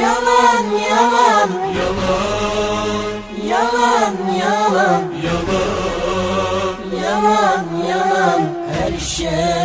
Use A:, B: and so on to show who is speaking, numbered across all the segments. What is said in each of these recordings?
A: Yalan yalan. Yalan yalan. Yalan yalan. Her şey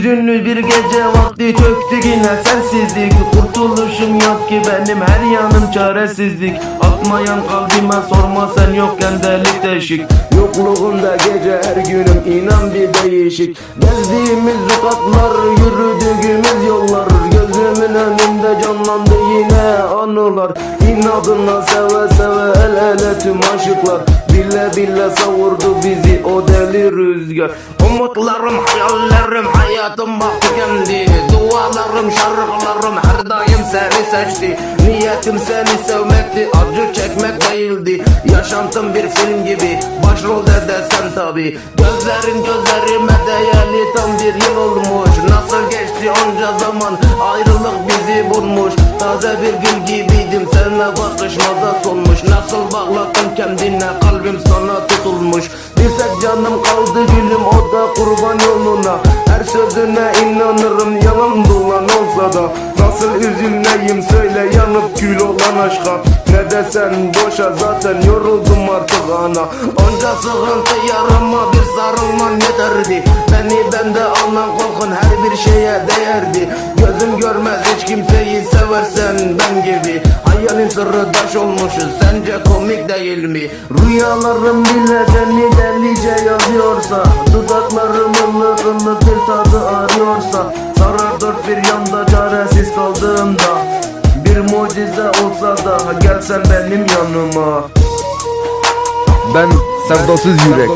B: Hüzünlü bir gece vakti çöktü yine sensizlik. Kurtuluşum yok ki benim her yanım çaresizlik Atmayan kalbime sorma sen yokken delik deşik. Yokluğunda gece her günüm inan bir değişik. Gezdiğimiz sokaklar yürüdüğümüz yollar Gözümün önünde canlandı yine anılar. İnadına seve seve el ele tüm aşıklar. Bile bile savurdu bizi o deli rüzgar. Umutlarım, hayallerim, hayatım bak tükendi Dualarım, şarkılarım her daim seni seçti. Niyetim seni sevmekti, Yaşantım bir film gibi, başrolde de sen tabi Gözlerin gözlerime değerli. Tam bir yıl olmuş. Nasıl geçti onca zaman, ayrılık bizi bulmuş. Taze bir gül gibiydim, seninle bakışmada solmuş. Nasıl bağlattın kendine, kalbim sana tutulmuş. Bir tek canım kaldı gülüm, o da kurban yoluna. Her sözüne inanırım, yalan dolan olsa da Nasıl üzülmeyim söyle yanıp kül olan aşka. Ne desen boşa zaten yoruldum artık ana. Onca sıkıntı yarama bir sarılman yeterdi. Beni bende alınan korkun her bir şeye değerdi. Gözüm görmez hiç kimseyi seversen ben gibi. Hayalin sırrı taş olmuşuz sence komik değil mi? Rüyalarım bile seni delice yazıyorsa Dudaklarım ılık ılık bir tadı arıyorsa Sarar dört bir yanda mucize olsa da gelsen benim yanıma
C: Ben Sevdasız Yürek.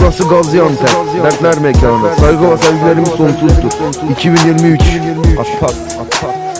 C: Burası Gaziantep. Dertler mekanı. Saygı ve sevgilerimiz sonsuzdur. 2023. Apat. Apat.